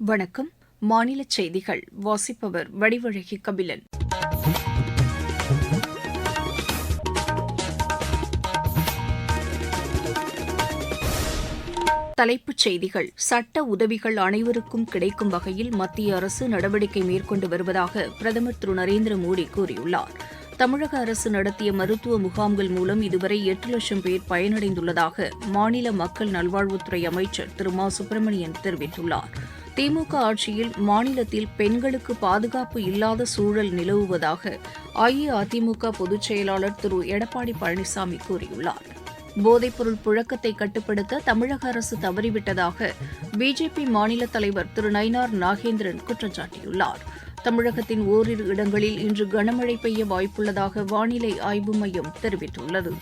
வணக்கம். மாநில செய்திகள். வாசிப்பவர் வடிவழகி கபிலன். தலைப்புச் செய்திகள். சட்ட உதவிகள் அனைவருக்கும் கிடைக்கும் வகையில் மத்திய அரசு நடவடிக்கை மேற்கொண்டு வருவதாக பிரதமர் திரு நரேந்திர மோடி கூறியுள்ளார். தமிழக அரசு நடத்திய மருத்துவ முகாம்கள் மூலம் இதுவரை எட்டு லட்சம் பேர் பயனடைந்துள்ளதாக மாநில மக்கள் நல்வாழ்வுத்துறை அமைச்சர் திரு மா. சுப்பிரமணியன் தெரிவித்துள்ளார். திமுக ஆட்சியில் மாநிலத்தில் பெண்களுக்கு பாதுகாப்பு இல்லாத சூழல் நிலவுவதாக அஇஅதிமுக பொதுச் செயலாளர் திரு எடப்பாடி பழனிசாமி கூறியுள்ளார். போதைப்பொருள் புழக்கத்தை கட்டுப்படுத்த தமிழக அரசு தவறிவிட்டதாக பிஜேபி மாநில தலைவர் திரு நயினார் நாகேந்திரன் குற்றம் சாட்டியுள்ளார் தமிழகத்தின் ஓரிரு இடங்களில் இன்று கனமழை பெய்ய வாய்ப்புள்ளதாக வானிலை ஆய்வு மையம் தெரிவித்துள்ளது.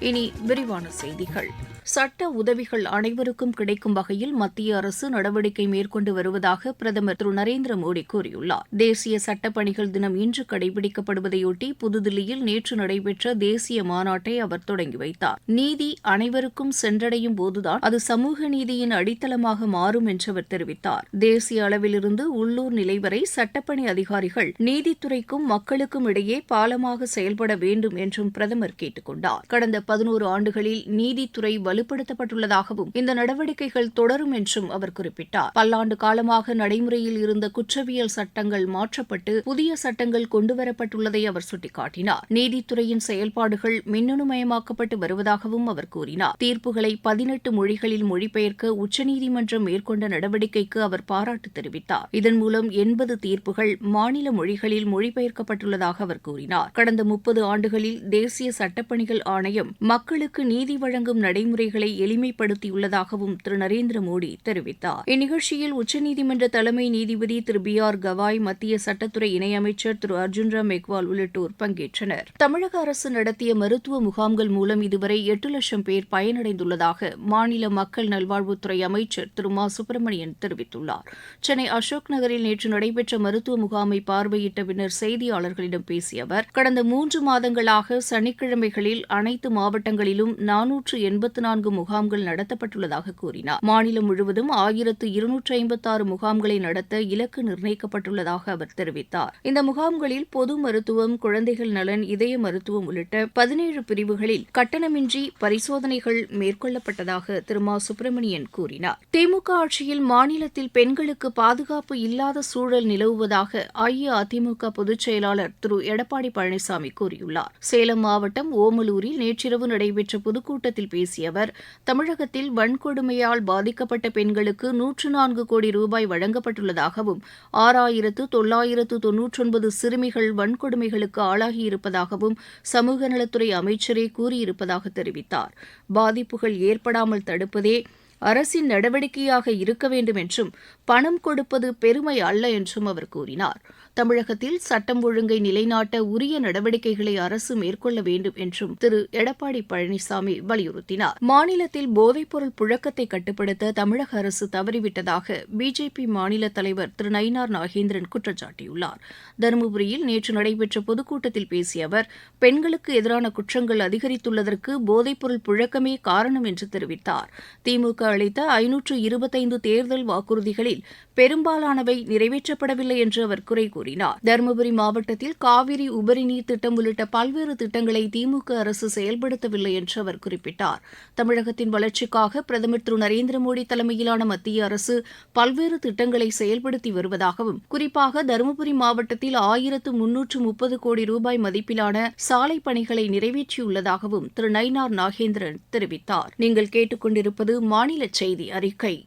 இனி விரிவான செய்திகள். சட்ட உதவிகள் அனைவருக்கும் கிடைக்கும் வகையில் மத்திய அரசு நடவடிக்கை மேற்கொண்டு வருவதாக பிரதமர் திரு நரேந்திர மோடி கூறியுள்ளார். தேசிய சட்டப்பணிகள் தினம் இன்று கடைபிடிக்கப்படுவதையொட்டி புதுதில்லியில் நேற்று நடைபெற்ற தேசிய மாநாட்டை அவர் தொடங்கி வைத்தார். நீதி அனைவருக்கும் சென்றடையும் போதுதான் அது சமூக நீதியின் அடித்தளமாக மாறும் என்று அவர் தெரிவித்தார். தேசிய அளவிலிருந்து உள்ளூர் நிலை வரை சட்டப்பணி அதிகாரிகள் நீதித்துறைக்கும் மக்களுக்கும் இடையே பாலமாக செயல்பட வேண்டும் என்றும் பிரதமர் கேட்டுக் கொண்டார். கடந்த பதினோரு ஆண்டுகளில் நீதித்துறை வலுப்படுத்தப்பட்டுள்ளதாகவும் இந்த நடவடிக்கைகள் தொடரும் என்றும் அவர் குறிப்பிட்டார். பல்லாண்டு காலமாக நடைமுறையில் இருந்த குற்றவியல் சட்டங்கள் மாற்றப்பட்டு புதிய சட்டங்கள் கொண்டுவரப்பட்டுள்ளதை அவர் சுட்டிக்காட்டினார். நீதித்துறையின் செயல்பாடுகள் மின்னணுமயமாக்கப்பட்டு வருவதாகவும் அவர் கூறினார். தீர்ப்புகளை பதினெட்டு மொழிகளில் மொழிபெயர்க்க உச்சநீதிமன்றம் மேற்கொண்ட நடவடிக்கைக்கு அவர் பாராட்டு தெரிவித்தார். இதன் மூலம் எண்பது தீர்ப்புகள் மாநில மொழிகளில் மொழிபெயர்க்கப்பட்டுள்ளதாக அவர் கூறினார். கடந்த முப்பது ஆண்டுகளில் தேசிய சட்டப்பணிகள் ஆணையம் மக்களுக்கு நீதி வழங்கும் நடைமுறைகளை எளிமைப்படுத்தியுள்ளதாகவும் திரு. நரேந்திர மோடி தெரிவித்தார். இந்நிகழ்ச்சியில் உச்சநீதிமன்ற தலைமை நீதிபதி திரு. பி. ஆர். கவாய் மத்திய சட்டத்துறை இணையமைச்சர் திரு. அர்ஜுன் ராம் மெக்வால் உள்ளிட்டோர் பங்கேற்றனர். தமிழக அரசு நடத்திய மருத்துவ முகாம்கள் மூலம் இதுவரை எட்டு லட்சம் பேர் பயனடைந்துள்ளதாக மாநில மக்கள் நல்வாழ்வுத்துறை அமைச்சர் திரு. மா. சுப்பிரமணியன் தெரிவித்துள்ளார். சென்னை அசோக் நகரில் நேற்று நடைபெற்ற மருத்துவ முகாமை பார்வையிட்ட பின்னர் செய்தியாளர்களிடம் பேசிய அவர் கடந்த மூன்று மாதங்களாக சனிக்கிழமைகளில் அனைத்து மாவட்டங்களிலும் நானூற்று எண்பத்து நான்கு முகாம்கள் நடத்தப்பட்டுள்ளதாக கூறினார். மாநிலம் முழுவதும் ஆயிரத்து இருநூற்று ஐம்பத்தாறு முகாம்களை நடத்த இலக்கு நிர்ணயிக்கப்பட்டுள்ளதாக அவர் தெரிவித்தார். இந்த முகாம்களில் பொது மருத்துவம் குழந்தைகள் நலன் இதய மருத்துவம் உள்ளிட்ட பதினேழு பிரிவுகளில் கட்டணமின்றி பரிசோதனைகள் மேற்கொள்ளப்பட்டதாக திரு. மா. சுப்பிரமணியன் கூறினார். திமுக ஆட்சியில் மாநிலத்தில் பெண்களுக்கு பாதுகாப்பு இல்லாத சூழல் நிலவுவதாக அஇஅதிமுக பொதுச் செயலாளர் திரு. எடப்பாடி பழனிசாமி கூறியுள்ளார். சேலம் மாவட்டம் ஓமலூரில் நேற்றிரவு நடைபெற்ற பொதுக்கூட்டத்தில் பேசிய அவர் தமிழகத்தில் வன்கொடுமையால் பாதிக்கப்பட்ட பெண்களுக்கு நூற்று நான்கு கோடி ரூபாய் வழங்கப்பட்டுள்ளதாகவும் ஆறாயிரத்து தொள்ளாயிரத்து தொன்னூற்றொன்பது சிறுமிகள் வன்கொடுமைகளுக்கு ஆளாகியிருப்பதாகவும் சமூக நலத்துறை அமைச்சரே கூறியிருப்பதாக தெரிவித்தார். பாதிப்புகள் ஏற்படாமல் தடுப்பதே அரசின் நடவடிக்கையாக இருக்க வேண்டும் என்றும் பணம் கொடுப்பது பெருமை அல்ல என்றும் அவர் கூறினார். தமிழகத்தில் சட்டம் ஒழுங்கை நிலைநாட்ட உரிய நடவடிக்கைகளை அரசு மேற்கொள்ள வேண்டும் என்றும் திரு. எடப்பாடி பழனிசாமி வலியுறுத்தினார். மாநிலத்தில் போதைப்பொருள் புழக்கத்தை கட்டுப்படுத்த தமிழக அரசு தவறிவிட்டதாக பிஜேபி மாநில தலைவர் திரு. நயினார் நாகேந்திரன் குற்றம் சாட்டியுள்ளார் தருமபுரியில் நேற்று நடைபெற்ற பொதுக்கூட்டத்தில் பேசிய அவர் பெண்களுக்கு எதிரான குற்றங்கள் அதிகரித்துள்ளதற்கு போதைப்பொருள் புழக்கமே காரணம் என்று தெரிவித்தார். திமுக அளித்த ஐநூற்று இருபத்தைந்து தேர்தல் வாக்குறுதிகளில் பெரும்பாலானவை நிறைவேற்றப்படவில்லை என்று அவர் குறை கூறினார் தருமபுரி மாவட்டத்தில் காவிரி உபரி நீர் திட்டம் உள்ளிட்ட பல்வேறு திட்டங்களை திமுக அரசு செயல்படுத்தவில்லை என்று அவர் குறிப்பிட்டார். தமிழகத்தின் வளர்ச்சிக்காக பிரதமர் திரு நரேந்திர மோடி தலைமையிலான மத்திய அரசு பல்வேறு திட்டங்களை செயல்படுத்தி வருவதாகவும் குறிப்பாக தருமபுரி மாவட்டத்தில் ஆயிரத்து முன்னூற்று முப்பது கோடி ரூபாய் மதிப்பிலான சாலை பணிகளை நிறைவேற்றியுள்ளதாகவும் திரு நயினார் நாகேந்திரன் தெரிவித்தார். நீங்கள் கேட்டுக்கொண்டிருப்பது மாநில செய்தி அறிக்கை.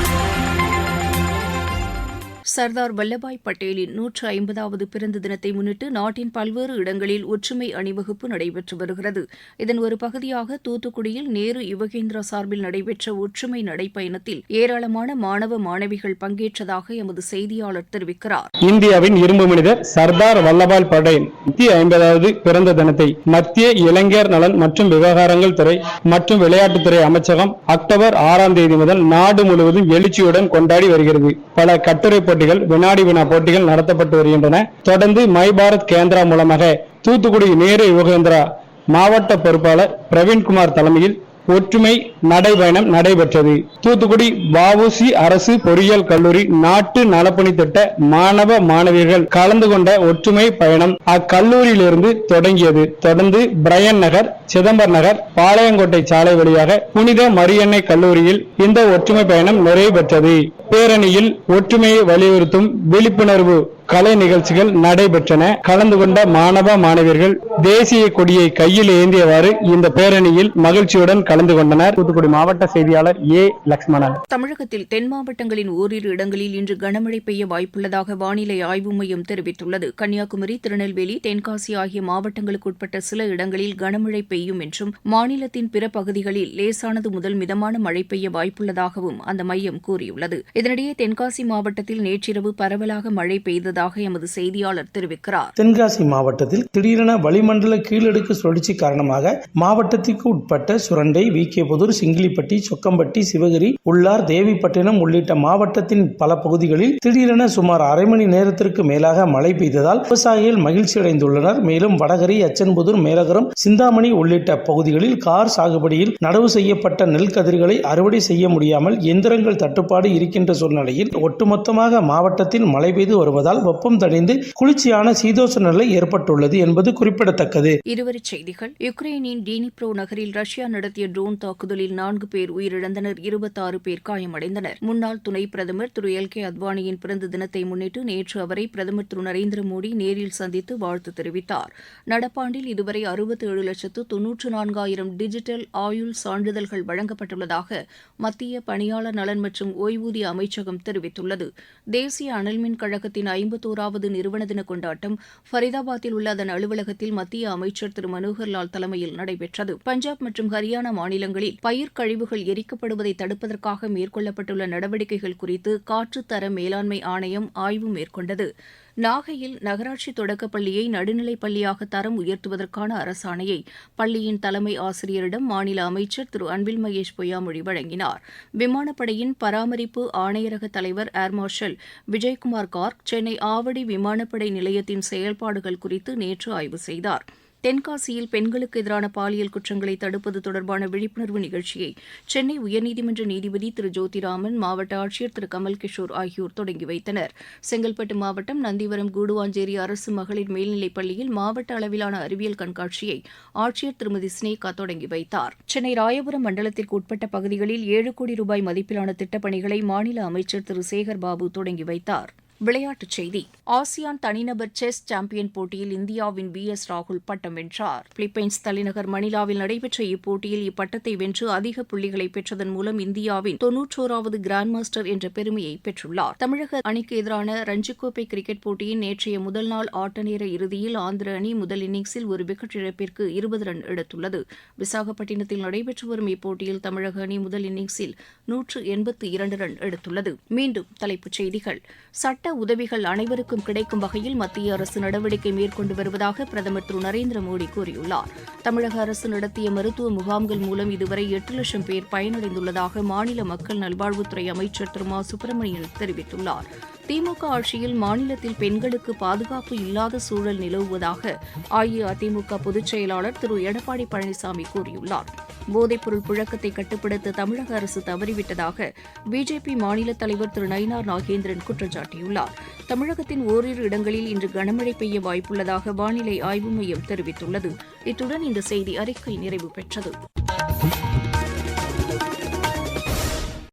சர்தார் வல்லபாய் பட்டேலின் நூற்று ஐம்பதாவது பிறந்த தினத்தை முன்னிட்டு நாட்டின் பல்வேறு இடங்களில் ஒற்றுமை அணிவகுப்பு நடைபெற்று வருகிறது. இதன் ஒரு பகுதியாக தூத்துக்குடியில் நேரு யுவகேந்திரா சார்பில் நடைபெற்ற ஒற்றுமை நடைப்பயணத்தில் ஏராளமான மாணவ மாணவிகள் பங்கேற்றதாக எமது செய்தியாளர் தெரிவிக்கிறார். இந்தியாவின் இரும்பு மனிதர் சர்தார் வல்லபாய் படேல் நூத்தி ஐம்பதாவது பிறந்த தினத்தை மத்திய இளைஞர் நலன் மற்றும் விவகாரங்கள் துறை மற்றும் விளையாட்டுத்துறை அமைச்சகம் அக்டோபர் ஆறாம் தேதி முதல் நாடு முழுவதும் எழுச்சியுடன் கொண்டாடி வருகிறது. பல கட்டுரை போட்டிகள் வினாடி வினா போட்டிகள் நடத்தப்பட்டு வருகின்றன. தொடர்ந்து மை பாரத் கேந்திரா மூலமாக தூத்துக்குடி நேரு யுகேந்திரா மாவட்ட பொறுப்பாளர் பிரவீன்குமார் தலைமையில் ஒற்றுமை நடைபயணம் நடைபெற்றது. தூத்துக்குடி வஉசி அரசு பொறியியல் கல்லூரி நாட்டு நலப்பணி திட்ட மாணவ மாணவியர்கள் கலந்து கொண்ட ஒற்றுமை பயணம் அக்கல்லூரியிலிருந்து தொடங்கியது. தொடர்ந்து பிரையன் நகர் சிதம்பர் நகர் பாளையங்கோட்டை சாலை வழியாக புனித மரியன்னை கல்லூரியில் இந்த ஒற்றுமை பயணம் நிறைவு பெற்றது பேரணியில் ஒற்றுமையை வலியுறுத்தும் விழிப்புணர்வு கலை நிகழ்ச்சிகள் நடைபெற்றன. கலந்து கொண்ட மாணவ மாணவியர்கள் தேசிய கொடியை கையில் ஏந்தியவாறு இந்த பேரணியில் மகிழ்ச்சியுடன் கலந்து கொண்டனர். தூத்துக்குடி மாவட்ட செய்தியாளர் ஏ. லட்சுமணன் தமிழகத்தில் தென் மாவட்டங்களின் ஓரிரு இடங்களில் இன்று கனமழை பெய்ய வாய்ப்புள்ளதாக வானிலை ஆய்வு மையம் தெரிவித்துள்ளது. கன்னியாகுமரி திருநெல்வேலி தென்காசி ஆகிய மாவட்டங்களுக்கு உட்பட்ட சில இடங்களில் கனமழை பெய்யும் என்றும் மாநிலத்தின் பிற பகுதிகளில் லேசானது முதல் மிதமான மழை பெய்ய வாய்ப்புள்ளதாகவும் அந்த மையம் கூறியுள்ளது. இதனிடையே தென்காசி மாவட்டத்தில் நேற்றிரவு பரவலாக மழை வருவதாக எமது செய்தியாளர் தெரிவிக்கிறார். தென்காசி மாவட்டத்தில் திடீரென வளிமண்டல கீழடுக்கு சுழற்சி காரணமாக மாவட்டத்திற்கு உட்பட்ட சுரண்டை விகேபுதூர் சிங்கிலிப்பட்டி சொக்கம்பட்டி சிவகிரி உள்ளார் தேவிப்பட்டினம் உள்ளிட்ட மாவட்டத்தின் பல பகுதிகளில் திடீரென சுமார் அரை மணி நேரத்திற்கு மேலாக மழை பெய்ததால் விவசாயிகள் மகிழ்ச்சி அடைந்துள்ளனர். மேலும் வடகரி அச்சன்புதூர் மேலகரம் சிந்தாமணி உள்ளிட்ட பகுதிகளில் கார் சாகுபடியில் நடவு செய்யப்பட்ட நெல் கதிர்களை அறுவடை செய்ய முடியாமல் எந்திரங்கள் தட்டுப்பாடு இருக்கின்ற சூழ்நிலையில் ஒட்டுமொத்தமாக மாவட்டத்தில் மழை பெய்து வருவதால் வெப்பம் தணிந்து குளிர்ச்சியான சீதோஷ நிலை ஏற்பட்டுள்ளது என்பது குறிப்பிடத்தக்கது. இருவரி செய்திகள். யுக்ரைனின் டீனிப்ரோ நகரில் ரஷ்யா நடத்திய ட்ரோன் தாக்குதலில் நான்கு பேர் உயிரிழந்தனர் இருபத்தாறு பேர் காயமடைந்தனர். முன்னாள் துணை பிரதமர் திரு எல் கே அத்வானியின் பிறந்த தினத்தை முன்னிட்டு நேற்று அவரை பிரதமர் திரு நரேந்திர மோடி நேரில் சந்தித்து வாழ்த்து தெரிவித்தார். நடப்பாண்டில் இதுவரை அறுபத்தி ஏழு லட்சத்து தொன்னூற்று நான்காயிரம் டிஜிட்டல் ஆயுள் சான்றிதழ்கள் வழங்கப்பட்டுள்ளதாக மத்திய பணியாளர் நலன் மற்றும் ஓய்வூதிய அமைச்சகம் தெரிவித்துள்ளது. தேசிய அனல்மின் கழகத்தின் ஐம்பத்தோராவது நிறுவன தின கொண்டாட்டம் ஃபரிதாபாத்தில் உள்ள அதன் அலுவலகத்தில் மத்திய அமைச்சர் திரு மனோகர் லால் தலைமையில் நடைபெற்றது. பஞ்சாப் மற்றும் ஹரியானா மாநிலங்களில் பயிர் கழிவுகள் எரிக்கப்படுவதை தடுப்பதற்காக மேற்கொள்ளப்பட்டுள்ள நடவடிக்கைகள் குறித்து காற்றுத்தர மேலாண்மை ஆணையம் ஆய்வு மேற்கொண்டது. நாகையில் நகராட்சி தொடக்கப் பள்ளியை நடுநிலைப் பள்ளியாக தரம் உயர்த்துவதற்கான அரசாணையை பள்ளியின் தலைமை ஆசிரியரிடம் மாநில அமைச்சர் திரு அன்பில் மகேஷ் பொய்யாமொழி வழங்கினார். விமானப்படையின் பராமரிப்பு ஆணையரக தலைவர் ஏர் மார்ஷல் விஜயகுமார் கார்க் சென்னை ஆவடி விமானப்படை நிலையத்தின் செயல்பாடுகள் குறித்து நேற்று ஆய்வு செய்தார். தென்காசியில் பெண்களுக்கு எதிரான பாலியல் குற்றங்களை தடுப்பது தொடர்பான விழிப்புணர்வு நிகழ்ச்சியை சென்னை உயர்நீதிமன்ற நீதிபதி திரு ஜோதிராமன் மாவட்ட ஆட்சியர் திரு கமல் கிஷோர் ஆகியோர் தொடங்கி வைத்தனர். செங்கல்பட்டு மாவட்டம் நந்திவரம் கூடுவாஞ்சேரி அரசு மகளிர் மேல்நிலைப் பள்ளியில் மாவட்ட அளவிலான அறிவியல் கண்காட்சியை ஆட்சியர் திருமதி ஸ்னேகா தொடங்கி வைத்தார். சென்னை ராயபுரம் மண்டலத்திற்கு உட்பட்ட பகுதிகளில் ஏழு கோடி ரூபாய் மதிப்பிலான திட்டப்பணிகளை மாநில அமைச்சர் திரு சேகர் பாபு தொடங்கி வைத்தார். விளையாட்டுச் செய்தி. ஆசியான் தனிநபர் செஸ் சாம்பியன் போட்டியில் இந்தியாவின் பி எஸ். ராகுல் பட்டம் வென்றார். பிலிப்பைன்ஸ் தலைநகர் மணிலாவில் நடைபெற்ற இப்போட்டியில் இப்பட்டத்தை வென்று அதிக புள்ளிகளை பெற்றதன் மூலம் இந்தியாவின் தொன்னூற்றோராவது கிராண்ட் மாஸ்டர் என்ற பெருமையை பெற்றுள்ளார். தமிழக அணிக்கு எதிரான ரஞ்சிக்கோப்பை கிரிக்கெட் போட்டியின் நேற்றைய முதல் நாள் ஆட்ட நேர இறுதியில் ஆந்திர அணி முதல் இன்னிங்ஸில் ஒரு விக்கெட் இழப்பிற்கு இருபது ரன் எடுத்துள்ளது. விசாகப்பட்டினத்தில் நடைபெற்று வரும் இப்போட்டியில் தமிழக அணி முதல் இன்னிங்ஸில் நூற்று எண்பத்தி இரண்டு ரன் எடுத்துள்ளது. மீண்டும் தலைப்புச் செய்திகள். சட்ட சட்ட உதவிகள் அனைவருக்கும் கிடைக்கும் வகையில் மத்திய அரசு நடவடிக்கை மேற்கொண்டு வருவதாக பிரதமர் திரு நரேந்திர மோடி கூறியுள்ளார். தமிழக அரசு நடத்திய மருத்துவ முகாம்கள் மூலம் இதுவரை எட்டு லட்சம் பேர் பயனடைந்துள்ளதாக மாநில மக்கள் நல்வாழ்வுத்துறை அமைச்சர் திரு மா. சுப்பிரமணியன் தெரிவித்துள்ளார். திமுக ஆட்சியில் மாநிலத்தில் பெண்களுக்கு பாதுகாப்பு இல்லாத சூழல் நிலவுவதாக அஇஅதிமுக பொதுச் செயலாளர் திரு எடப்பாடி பழனிசாமி கூறியுள்ளார். போதைப்பொருள் புழக்கத்தை கட்டுப்படுத்த தமிழக அரசு தவறிவிட்டதாக பிஜேபி மாநில தலைவர் திரு நயினார் நாகேந்திரன் குற்றம் சாட்டியுள்ளார் தமிழகத்தின் ஓரிரு இடங்களில் இன்று கனமழை பெய்ய வாய்ப்புள்ளதாக வானிலை ஆய்வு மையம் தெரிவித்துள்ளது. இத்துடன் இந்த செய்தி அறிக்கை நிறைவு பெற்றது.